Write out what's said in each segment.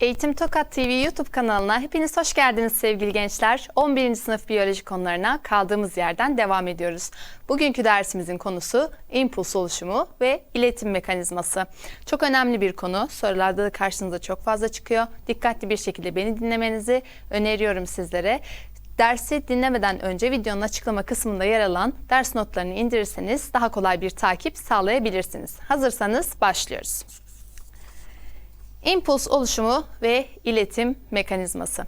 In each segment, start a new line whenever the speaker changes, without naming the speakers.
Eğitim Tokat TV YouTube kanalına hepiniz hoş geldiniz sevgili gençler. 11. sınıf biyoloji konularına kaldığımız yerden devam ediyoruz. Bugünkü dersimizin konusu impuls oluşumu ve iletim mekanizması. Çok önemli bir konu. Sorularda da karşınıza çok fazla çıkıyor. Dikkatli bir şekilde beni dinlemenizi öneriyorum sizlere. Dersi dinlemeden önce videonun açıklama kısmında yer alan ders notlarını indirirseniz daha kolay bir takip sağlayabilirsiniz. Hazırsanız başlıyoruz. İmpuls oluşumu ve iletim mekanizması.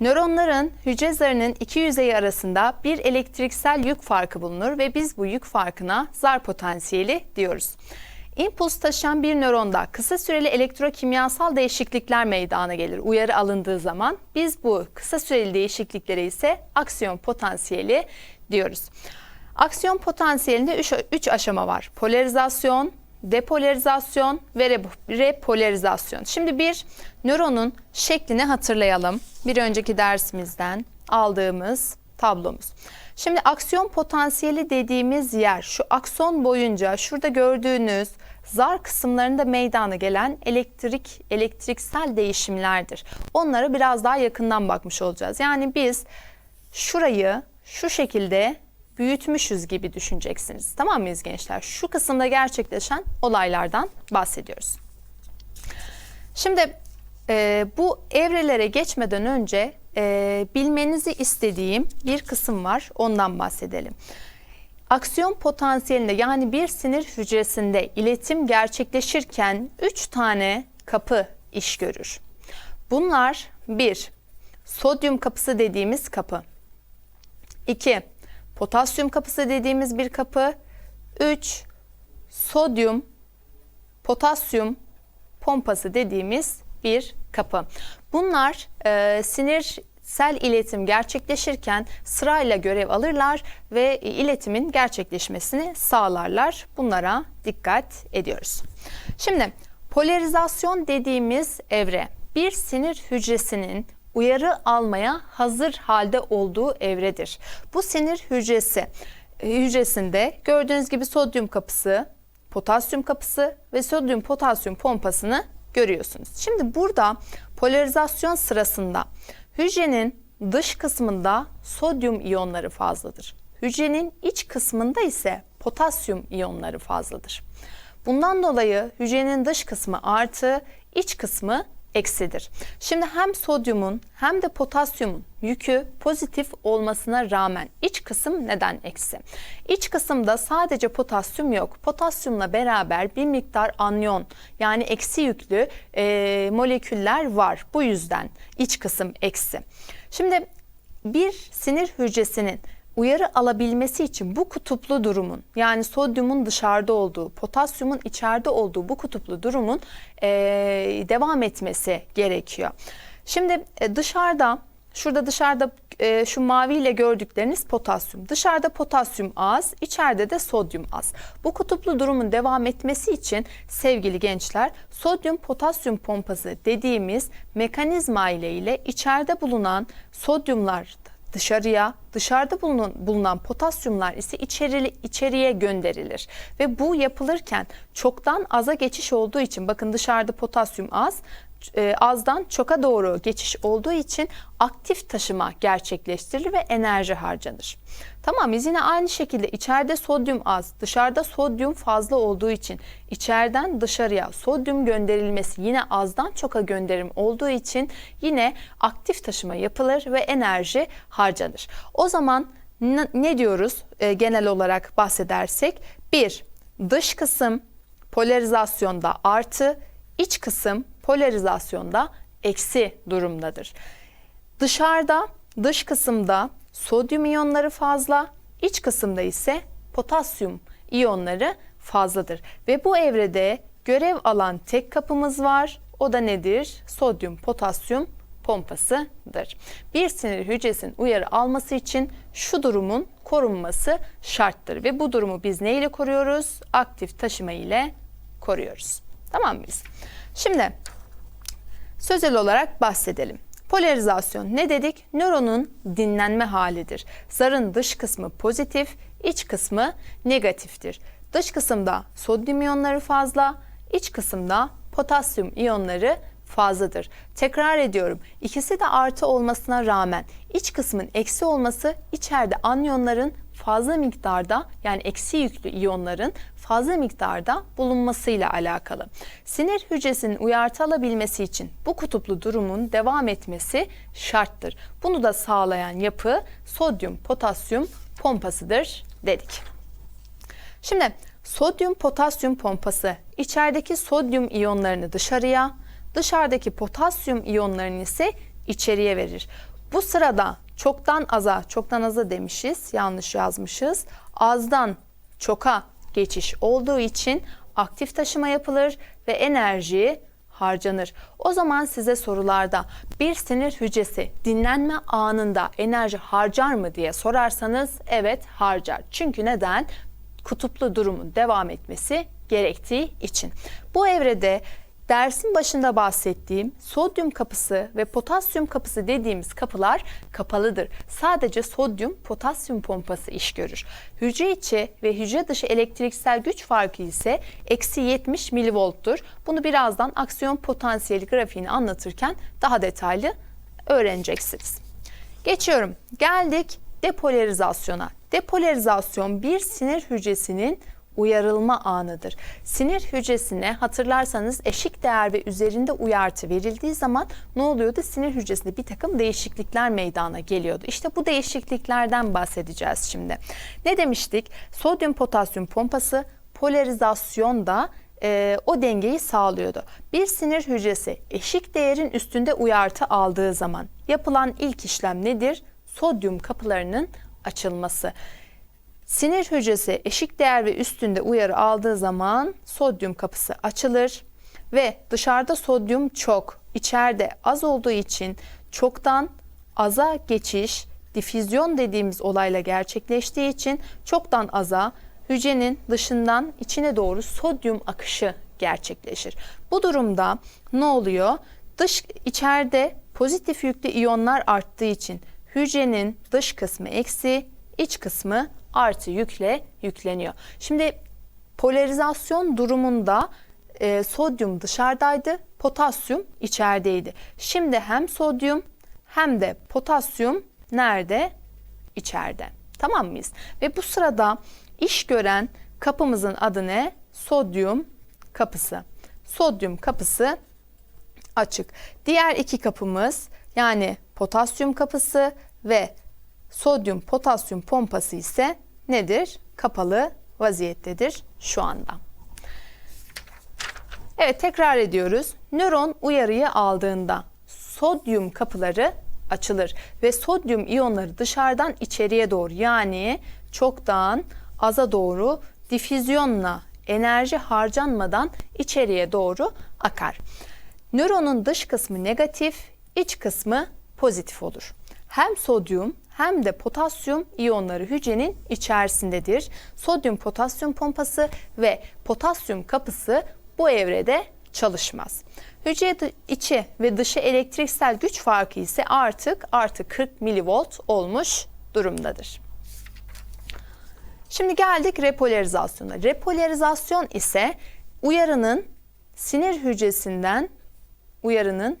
Nöronların hücre zarının iki yüzeyi arasında bir elektriksel yük farkı bulunur ve biz bu yük farkına zar potansiyeli diyoruz. İmpuls taşıyan bir nöronda kısa süreli elektrokimyasal değişiklikler meydana gelir. Uyarı alındığı zaman biz bu kısa süreli değişikliklere ise aksiyon potansiyeli diyoruz. Aksiyon potansiyelinde 3 aşama var. Polarizasyon, depolarizasyon ve re- repolarizasyon. Şimdi bir nöronun şeklini hatırlayalım. Bir önceki dersimizden aldığımız tablomuz. Şimdi aksiyon potansiyeli dediğimiz yer şu akson boyunca şurada gördüğünüz zar kısımlarında meydana gelen elektrik elektriksel değişimlerdir. Onlara biraz daha yakından bakmış olacağız. Yani biz şurayı şu şekilde büyütmüşüz gibi düşüneceksiniz. Tamam mıyız gençler? Şu kısımda gerçekleşen olaylardan bahsediyoruz. Şimdi e, bu evrelere geçmeden önce e, bilmenizi istediğim bir kısım var. Ondan bahsedelim. Aksiyon potansiyelinde yani bir sinir hücresinde iletim gerçekleşirken 3 tane kapı iş görür. Bunlar 1. Sodyum kapısı dediğimiz kapı. 2. Potasyum kapısı dediğimiz bir kapı. 3. Sodyum, potasyum pompası dediğimiz bir kapı. Bunlar e, sinirsel iletim gerçekleşirken sırayla görev alırlar ve iletimin gerçekleşmesini sağlarlar. Bunlara dikkat ediyoruz. Şimdi polarizasyon dediğimiz evre bir sinir hücresinin uyarı almaya hazır halde olduğu evredir. Bu sinir hücresi hücresinde gördüğünüz gibi sodyum kapısı, potasyum kapısı ve sodyum potasyum pompasını görüyorsunuz. Şimdi burada polarizasyon sırasında hücrenin dış kısmında sodyum iyonları fazladır. Hücrenin iç kısmında ise potasyum iyonları fazladır. Bundan dolayı hücrenin dış kısmı artı, iç kısmı eksidir. Şimdi hem sodyumun hem de potasyumun yükü pozitif olmasına rağmen iç kısım neden eksi? İç kısımda sadece potasyum yok. Potasyumla beraber bir miktar anyon yani eksi yüklü e, moleküller var. Bu yüzden iç kısım eksi. Şimdi bir sinir hücresinin uyarı alabilmesi için bu kutuplu durumun yani sodyumun dışarıda olduğu, potasyumun içeride olduğu bu kutuplu durumun e, devam etmesi gerekiyor. Şimdi e, dışarıda Şurada dışarıda e, şu maviyle gördükleriniz potasyum. Dışarıda potasyum az, içeride de sodyum az. Bu kutuplu durumun devam etmesi için sevgili gençler sodyum potasyum pompası dediğimiz mekanizma ile ile içeride bulunan sodyumlar dışarıya, dışarıda bulunan, bulunan potasyumlar ise içeri, içeriye gönderilir. Ve bu yapılırken çoktan aza geçiş olduğu için bakın dışarıda potasyum az, e, azdan çoka doğru geçiş olduğu için aktif taşıma gerçekleştirilir ve enerji harcanır. Tamam biz yine aynı şekilde içeride sodyum az, dışarıda sodyum fazla olduğu için içeriden dışarıya sodyum gönderilmesi yine azdan çoka gönderim olduğu için yine aktif taşıma yapılır ve enerji harcanır. O zaman ne diyoruz e, genel olarak bahsedersek? Bir, dış kısım polarizasyonda artı, iç kısım polarizasyonda eksi durumdadır. Dışarıda, dış kısımda sodyum iyonları fazla, iç kısımda ise potasyum iyonları fazladır. Ve bu evrede görev alan tek kapımız var. O da nedir? Sodyum potasyum pompasıdır. Bir sinir hücresinin uyarı alması için şu durumun korunması şarttır ve bu durumu biz ne ile koruyoruz? Aktif taşıma ile koruyoruz. Tamam mıyız? Şimdi sözel olarak bahsedelim. Polarizasyon ne dedik? Nöronun dinlenme halidir. Zarın dış kısmı pozitif, iç kısmı negatiftir. Dış kısımda sodyum iyonları fazla, iç kısımda potasyum iyonları fazladır. Tekrar ediyorum. İkisi de artı olmasına rağmen iç kısmın eksi olması içeride anyonların fazla miktarda yani eksi yüklü iyonların fazla miktarda bulunmasıyla alakalı. Sinir hücresinin uyartı alabilmesi için bu kutuplu durumun devam etmesi şarttır. Bunu da sağlayan yapı sodyum potasyum pompasıdır dedik. Şimdi sodyum potasyum pompası içerideki sodyum iyonlarını dışarıya, dışarıdaki potasyum iyonlarını ise içeriye verir. Bu sırada çoktan aza, çoktan aza demişiz, yanlış yazmışız. Azdan çoka geçiş olduğu için aktif taşıma yapılır ve enerji harcanır. O zaman size sorularda bir sinir hücresi dinlenme anında enerji harcar mı diye sorarsanız evet harcar. Çünkü neden? Kutuplu durumun devam etmesi gerektiği için. Bu evrede dersin başında bahsettiğim sodyum kapısı ve potasyum kapısı dediğimiz kapılar kapalıdır. Sadece sodyum potasyum pompası iş görür. Hücre içi ve hücre dışı elektriksel güç farkı ise eksi 70 milivolttur. Bunu birazdan aksiyon potansiyeli grafiğini anlatırken daha detaylı öğreneceksiniz. Geçiyorum. Geldik depolarizasyona. Depolarizasyon bir sinir hücresinin uyarılma anıdır. Sinir hücresine hatırlarsanız eşik değer ve üzerinde uyartı verildiği zaman ne oluyordu? Sinir hücresinde bir takım değişiklikler meydana geliyordu. İşte bu değişikliklerden bahsedeceğiz şimdi. Ne demiştik? Sodyum potasyum pompası polarizasyonda e, o dengeyi sağlıyordu. Bir sinir hücresi eşik değerin üstünde uyartı aldığı zaman yapılan ilk işlem nedir? Sodyum kapılarının açılması. Sinir hücresi eşik değer ve üstünde uyarı aldığı zaman sodyum kapısı açılır ve dışarıda sodyum çok, içeride az olduğu için çoktan aza geçiş, difüzyon dediğimiz olayla gerçekleştiği için çoktan aza hücrenin dışından içine doğru sodyum akışı gerçekleşir. Bu durumda ne oluyor? Dış içeride pozitif yüklü iyonlar arttığı için hücrenin dış kısmı eksi, iç kısmı artı yükle yükleniyor. Şimdi polarizasyon durumunda e, sodyum dışarıdaydı, potasyum içerideydi. Şimdi hem sodyum hem de potasyum nerede? İçeride. Tamam mıyız? Ve bu sırada iş gören kapımızın adı ne? Sodyum kapısı. Sodyum kapısı açık. Diğer iki kapımız yani potasyum kapısı ve sodyum potasyum pompası ise nedir? Kapalı vaziyettedir şu anda. Evet tekrar ediyoruz. Nöron uyarıyı aldığında sodyum kapıları açılır ve sodyum iyonları dışarıdan içeriye doğru yani çoktan aza doğru difüzyonla enerji harcanmadan içeriye doğru akar. Nöronun dış kısmı negatif, iç kısmı pozitif olur. Hem sodyum hem de potasyum iyonları hücrenin içerisindedir. Sodyum potasyum pompası ve potasyum kapısı bu evrede çalışmaz. Hücre içi ve dışı elektriksel güç farkı ise artık artı 40 milivolt olmuş durumdadır. Şimdi geldik repolarizasyona. Repolarizasyon ise uyarının sinir hücresinden uyarının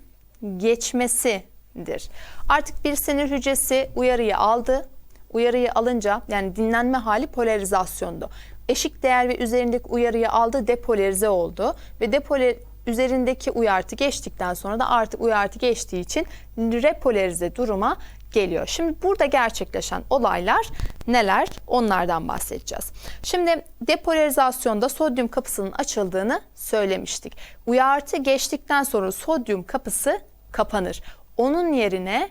geçmesidir. Artık bir sinir hücresi uyarıyı aldı. Uyarıyı alınca yani dinlenme hali polarizasyondu. Eşik değer ve üzerindeki uyarıyı aldı, depolarize oldu ve depolar üzerindeki uyartı geçtikten sonra da artık uyartı geçtiği için repolarize duruma geliyor. Şimdi burada gerçekleşen olaylar neler? Onlardan bahsedeceğiz. Şimdi depolarizasyonda sodyum kapısının açıldığını söylemiştik. Uyartı geçtikten sonra sodyum kapısı kapanır. Onun yerine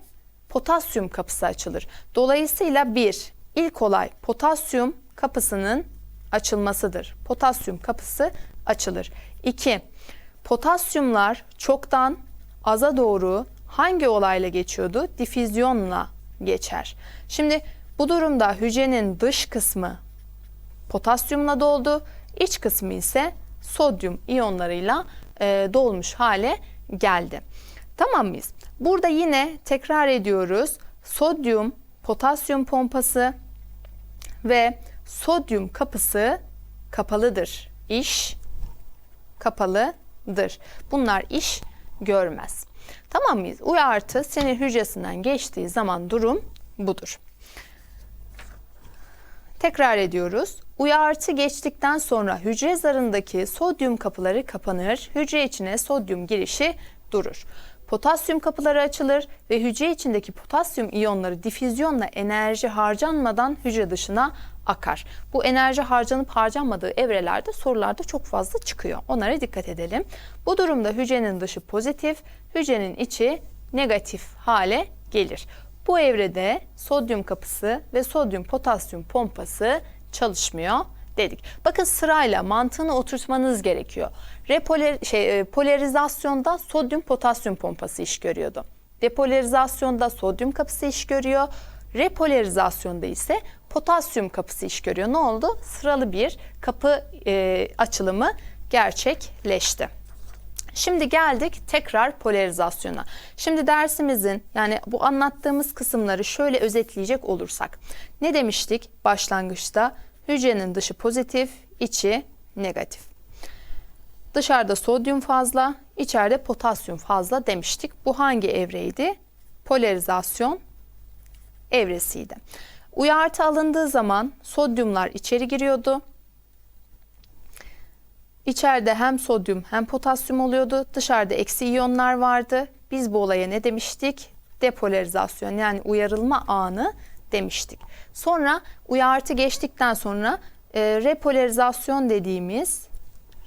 potasyum kapısı açılır. Dolayısıyla bir, ilk olay potasyum kapısının açılmasıdır. Potasyum kapısı açılır. İki, potasyumlar çoktan aza doğru hangi olayla geçiyordu? Difüzyonla geçer. Şimdi bu durumda hücrenin dış kısmı potasyumla doldu, iç kısmı ise sodyum iyonlarıyla e, dolmuş hale geldi. Tamam mıyız? Burada yine tekrar ediyoruz. Sodyum, potasyum pompası ve sodyum kapısı kapalıdır. İş kapalıdır. Bunlar iş görmez. Tamam mıyız? Uyartı sinir hücresinden geçtiği zaman durum budur. Tekrar ediyoruz. Uyartı geçtikten sonra hücre zarındaki sodyum kapıları kapanır, hücre içine sodyum girişi durur. Potasyum kapıları açılır ve hücre içindeki potasyum iyonları difüzyonla enerji harcanmadan hücre dışına akar. Bu enerji harcanıp harcanmadığı evrelerde sorularda çok fazla çıkıyor. Onlara dikkat edelim. Bu durumda hücrenin dışı pozitif, hücrenin içi negatif hale gelir. Bu evrede sodyum kapısı ve sodyum potasyum pompası çalışmıyor dedik. Bakın sırayla mantığını oturtmanız gerekiyor. Repoler, şey, e, polarizasyonda sodyum potasyum pompası iş görüyordu. Depolarizasyonda sodyum kapısı iş görüyor. Repolarizasyonda ise potasyum kapısı iş görüyor. Ne oldu? Sıralı bir kapı e, açılımı gerçekleşti. Şimdi geldik tekrar polarizasyona. Şimdi dersimizin yani bu anlattığımız kısımları şöyle özetleyecek olursak. Ne demiştik başlangıçta? Hücrenin dışı pozitif, içi negatif. Dışarıda sodyum fazla, içeride potasyum fazla demiştik. Bu hangi evreydi? Polarizasyon evresiydi. Uyartı alındığı zaman sodyumlar içeri giriyordu. İçeride hem sodyum hem potasyum oluyordu. Dışarıda eksi iyonlar vardı. Biz bu olaya ne demiştik? Depolarizasyon yani uyarılma anı demiştik. Sonra uyartı geçtikten sonra e, repolarizasyon dediğimiz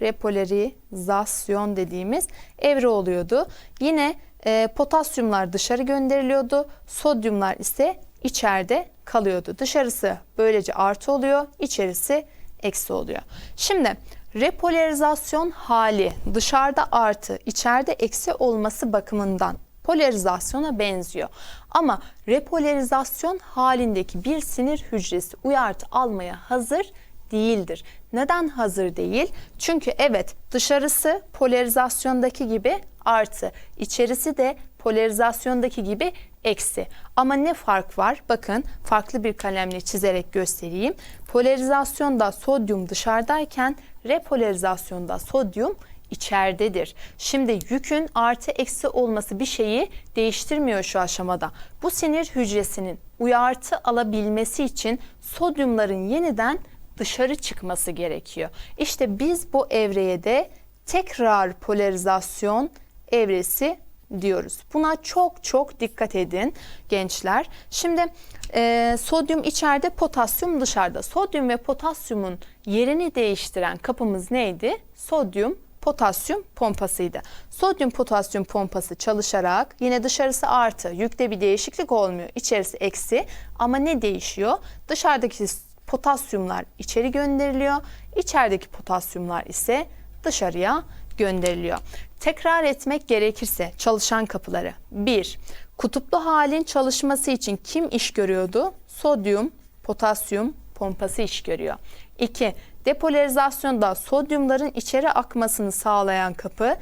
repolarizasyon dediğimiz evre oluyordu. Yine e, potasyumlar dışarı gönderiliyordu. Sodyumlar ise içeride kalıyordu. Dışarısı böylece artı oluyor, içerisi eksi oluyor. Şimdi repolarizasyon hali dışarıda artı, içeride eksi olması bakımından polarizasyona benziyor. Ama repolarizasyon halindeki bir sinir hücresi uyartı almaya hazır değildir. Neden hazır değil? Çünkü evet dışarısı polarizasyondaki gibi artı, içerisi de polarizasyondaki gibi eksi. Ama ne fark var? Bakın farklı bir kalemle çizerek göstereyim. Polarizasyonda sodyum dışarıdayken repolarizasyonda sodyum içeridedir. Şimdi yükün artı eksi olması bir şeyi değiştirmiyor şu aşamada. Bu sinir hücresinin uyartı alabilmesi için sodyumların yeniden dışarı çıkması gerekiyor. İşte biz bu evreye de tekrar polarizasyon evresi diyoruz. Buna çok çok dikkat edin gençler. Şimdi e, sodyum içeride, potasyum dışarıda. Sodyum ve potasyumun yerini değiştiren kapımız neydi? Sodyum potasyum pompasıydı. Sodyum potasyum pompası çalışarak yine dışarısı artı, yükte bir değişiklik olmuyor. İçerisi eksi ama ne değişiyor? Dışarıdaki potasyumlar içeri gönderiliyor. İçerideki potasyumlar ise dışarıya gönderiliyor. Tekrar etmek gerekirse çalışan kapıları. 1. Kutuplu halin çalışması için kim iş görüyordu? Sodyum, potasyum pompası iş görüyor. 2. Depolarizasyonda sodyumların içeri akmasını sağlayan kapı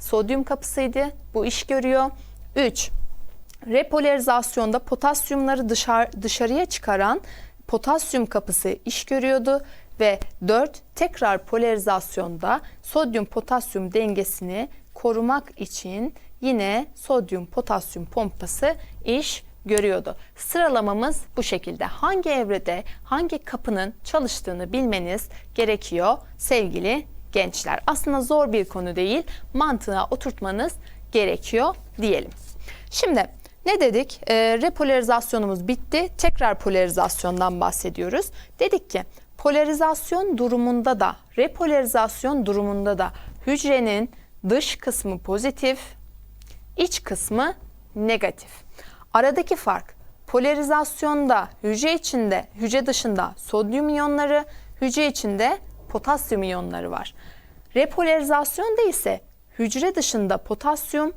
sodyum kapısıydı. Bu iş görüyor. 3. Repolarizasyonda potasyumları dışarı, dışarıya çıkaran potasyum kapısı iş görüyordu ve 4 tekrar polarizasyonda sodyum potasyum dengesini korumak için yine sodyum potasyum pompası iş görüyordu. Sıralamamız bu şekilde. Hangi evrede hangi kapının çalıştığını bilmeniz gerekiyor sevgili gençler. Aslında zor bir konu değil. Mantığına oturtmanız gerekiyor diyelim. Şimdi ne dedik? E, repolarizasyonumuz bitti. Tekrar polarizasyondan bahsediyoruz. Dedik ki polarizasyon durumunda da repolarizasyon durumunda da hücrenin dış kısmı pozitif, iç kısmı negatif. Aradaki fark polarizasyonda hücre içinde, hücre dışında sodyum iyonları, hücre içinde potasyum iyonları var. Repolarizasyonda ise hücre dışında potasyum,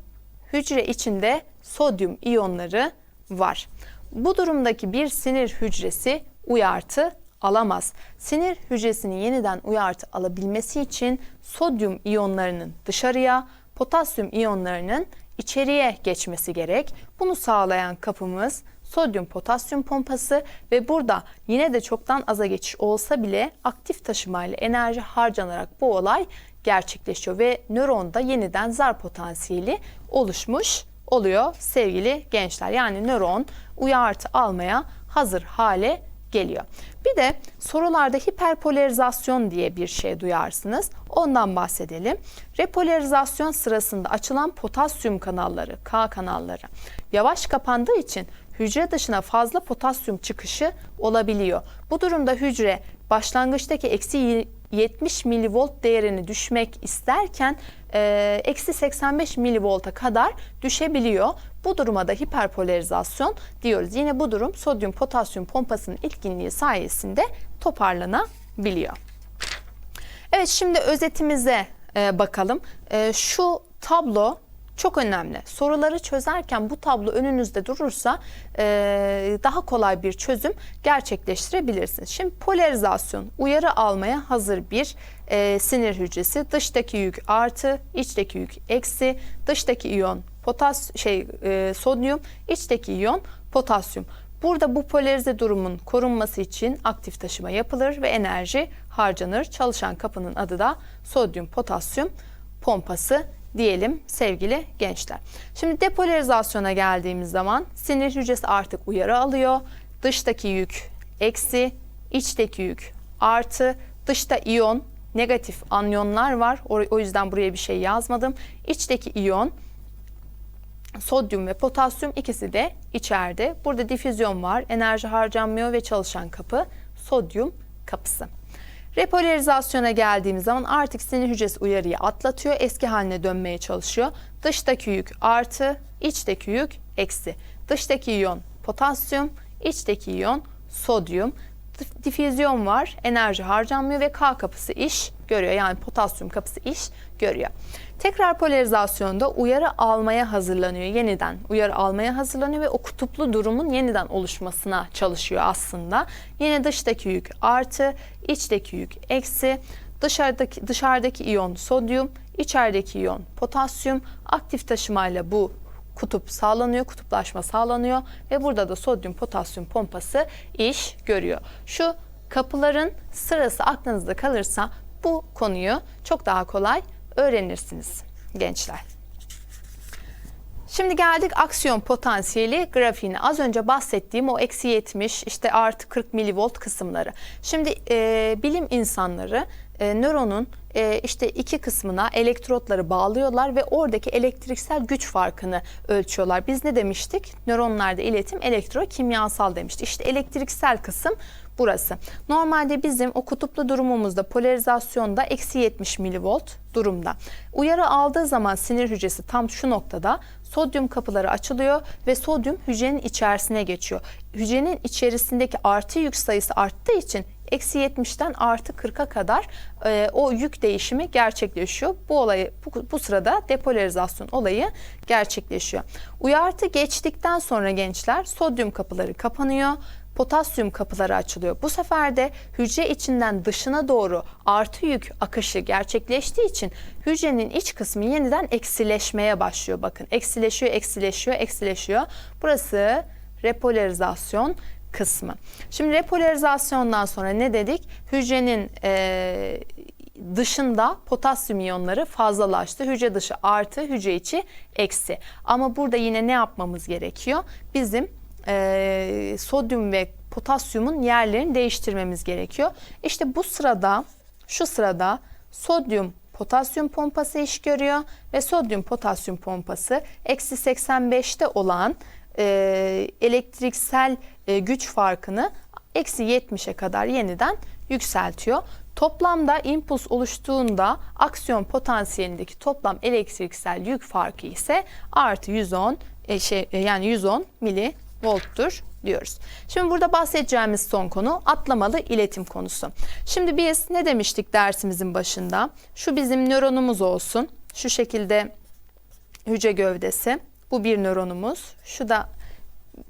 hücre içinde sodyum iyonları var. Bu durumdaki bir sinir hücresi uyartı alamaz. Sinir hücresinin yeniden uyartı alabilmesi için sodyum iyonlarının dışarıya, potasyum iyonlarının içeriye geçmesi gerek. Bunu sağlayan kapımız sodyum potasyum pompası ve burada yine de çoktan aza geçiş olsa bile aktif taşımayla enerji harcanarak bu olay gerçekleşiyor ve nöronda yeniden zar potansiyeli oluşmuş oluyor sevgili gençler. Yani nöron uyartı almaya hazır hale geliyor. Bir de sorularda hiperpolarizasyon diye bir şey duyarsınız. Ondan bahsedelim. Repolarizasyon sırasında açılan potasyum kanalları, K kanalları yavaş kapandığı için hücre dışına fazla potasyum çıkışı olabiliyor. Bu durumda hücre başlangıçtaki eksi 70 milivolt değerini düşmek isterken e, eksi 85 milivolta kadar düşebiliyor. Bu duruma da hiperpolarizasyon diyoruz. Yine bu durum sodyum potasyum pompasının etkinliği sayesinde toparlanabiliyor. Evet şimdi özetimize e, bakalım. E, şu tablo çok önemli. Soruları çözerken bu tablo önünüzde durursa e, daha kolay bir çözüm gerçekleştirebilirsiniz. Şimdi polarizasyon uyarı almaya hazır bir e, sinir hücresi. Dıştaki yük artı, içteki yük eksi, dıştaki iyon potas şey e, sodyum, içteki iyon potasyum. Burada bu polarize durumun korunması için aktif taşıma yapılır ve enerji harcanır. Çalışan kapının adı da sodyum potasyum pompası diyelim sevgili gençler. Şimdi depolarizasyona geldiğimiz zaman sinir hücresi artık uyarı alıyor. Dıştaki yük eksi, içteki yük artı, dışta iyon, negatif anyonlar var. O, yüzden buraya bir şey yazmadım. İçteki iyon sodyum ve potasyum ikisi de içeride. Burada difüzyon var, enerji harcanmıyor ve çalışan kapı sodyum kapısı. Repolarizasyona geldiğimiz zaman artık sinir hücresi uyarıyı atlatıyor, eski haline dönmeye çalışıyor. Dıştaki yük artı, içteki yük eksi. Dıştaki iyon potasyum, içteki iyon sodyum. Difüzyon var, enerji harcanmıyor ve K kapısı iş görüyor. Yani potasyum kapısı iş görüyor. Tekrar polarizasyonda uyarı almaya hazırlanıyor yeniden. Uyarı almaya hazırlanıyor ve o kutuplu durumun yeniden oluşmasına çalışıyor aslında. Yine dıştaki yük artı, içteki yük eksi, dışarıdaki dışarıdaki iyon sodyum, içerideki iyon potasyum aktif taşımayla bu kutup sağlanıyor, kutuplaşma sağlanıyor ve burada da sodyum potasyum pompası iş görüyor. Şu kapıların sırası aklınızda kalırsa bu konuyu çok daha kolay öğrenirsiniz gençler. Şimdi geldik aksiyon potansiyeli grafiğine. Az önce bahsettiğim o eksi 70 işte artı 40 milivolt kısımları. Şimdi e, bilim insanları e, nöronun e, işte iki kısmına elektrotları bağlıyorlar ve oradaki elektriksel güç farkını ölçüyorlar. Biz ne demiştik? Nöronlarda iletim elektrokimyasal demiştik. İşte elektriksel kısım burası. Normalde bizim o kutuplu durumumuzda polarizasyonda eksi 70 milivolt durumda. Uyarı aldığı zaman sinir hücresi tam şu noktada sodyum kapıları açılıyor ve sodyum hücrenin içerisine geçiyor. Hücrenin içerisindeki artı yük sayısı arttığı için eksi 70'ten artı 40'a kadar e, o yük değişimi gerçekleşiyor. Bu olayı bu, bu sırada depolarizasyon olayı gerçekleşiyor. Uyartı geçtikten sonra gençler sodyum kapıları kapanıyor potasyum kapıları açılıyor. Bu sefer de hücre içinden dışına doğru artı yük akışı gerçekleştiği için hücrenin iç kısmı yeniden eksileşmeye başlıyor. Bakın eksileşiyor, eksileşiyor, eksileşiyor. Burası repolarizasyon kısmı. Şimdi repolarizasyondan sonra ne dedik? Hücrenin e, dışında potasyum iyonları fazlalaştı. Hücre dışı artı, hücre içi eksi. Ama burada yine ne yapmamız gerekiyor? Bizim e, sodyum ve potasyumun yerlerini değiştirmemiz gerekiyor. İşte bu sırada, şu sırada sodyum potasyum pompası iş görüyor ve sodyum potasyum pompası eksi 85'te olan e, elektriksel e, güç farkını eksi 70'e kadar yeniden yükseltiyor. Toplamda impuls oluştuğunda aksiyon potansiyelindeki toplam elektriksel yük farkı ise artı 110 e, şey yani 110 mili volttur diyoruz. Şimdi burada bahsedeceğimiz son konu atlamalı iletim konusu. Şimdi biz ne demiştik dersimizin başında? Şu bizim nöronumuz olsun. Şu şekilde hücre gövdesi. Bu bir nöronumuz. Şu da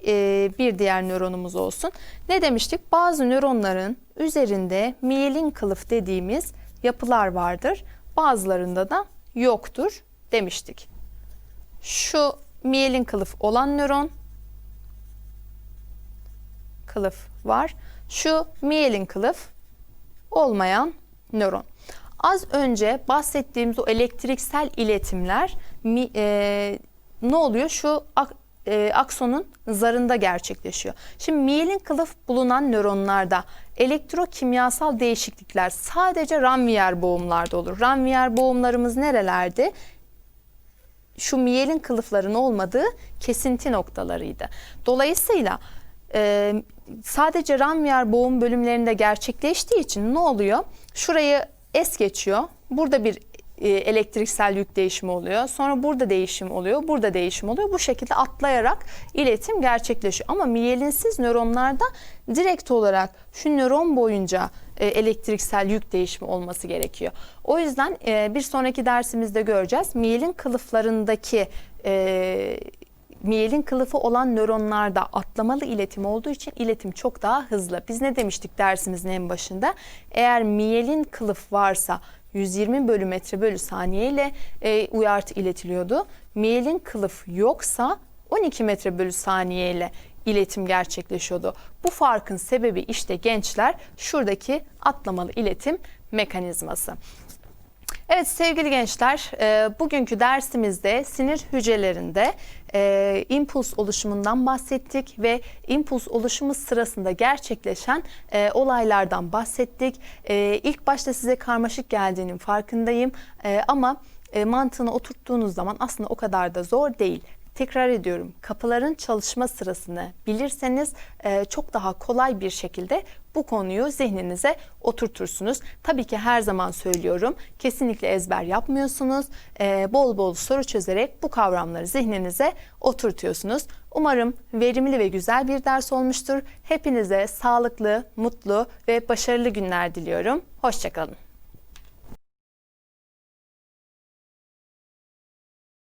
e, bir diğer nöronumuz olsun. Ne demiştik? Bazı nöronların üzerinde miyelin kılıf dediğimiz yapılar vardır. Bazılarında da yoktur demiştik. Şu miyelin kılıf olan nöron kılıf var. Şu miyelin kılıf olmayan nöron. Az önce bahsettiğimiz o elektriksel iletimler mi- e, ne oluyor? Şu ak- e, aksonun zarında gerçekleşiyor. Şimdi miyelin kılıf bulunan nöronlarda elektrokimyasal değişiklikler sadece Ranvier boğumlarda olur. Ranvier boğumlarımız nerelerde? şu miyelin kılıfların olmadığı kesinti noktalarıydı. Dolayısıyla e, sadece Ranvier boğum bölümlerinde gerçekleştiği için ne oluyor? Şurayı es geçiyor. Burada bir e, elektriksel yük değişimi oluyor. Sonra burada değişim oluyor. Burada değişim oluyor. Bu şekilde atlayarak iletim gerçekleşiyor. Ama miyelinsiz nöronlarda direkt olarak şu nöron boyunca e, elektriksel yük değişimi olması gerekiyor. O yüzden e, bir sonraki dersimizde göreceğiz. Miyelin kılıflarındaki e, miyelin kılıfı olan nöronlarda atlamalı iletim olduğu için iletim çok daha hızlı. Biz ne demiştik dersimizin en başında? Eğer miyelin kılıf varsa 120 bölü metre bölü saniye ile e, uyartı iletiliyordu. Miyelin kılıf yoksa 12 metre bölü saniye ile iletim gerçekleşiyordu. Bu farkın sebebi işte gençler şuradaki atlamalı iletim mekanizması. Evet sevgili gençler, e, bugünkü dersimizde sinir hücrelerinde e, impuls oluşumundan bahsettik ve impuls oluşumu sırasında gerçekleşen e, olaylardan bahsettik. E, ilk başta size karmaşık geldiğinin farkındayım e, ama e, mantığını oturttuğunuz zaman aslında o kadar da zor değil. Tekrar ediyorum kapıların çalışma sırasını bilirseniz e, çok daha kolay bir şekilde bu konuyu zihninize oturtursunuz. Tabii ki her zaman söylüyorum kesinlikle ezber yapmıyorsunuz. E, bol bol soru çözerek bu kavramları zihninize oturtuyorsunuz. Umarım verimli ve güzel bir ders olmuştur. Hepinize sağlıklı, mutlu ve başarılı günler diliyorum. Hoşçakalın.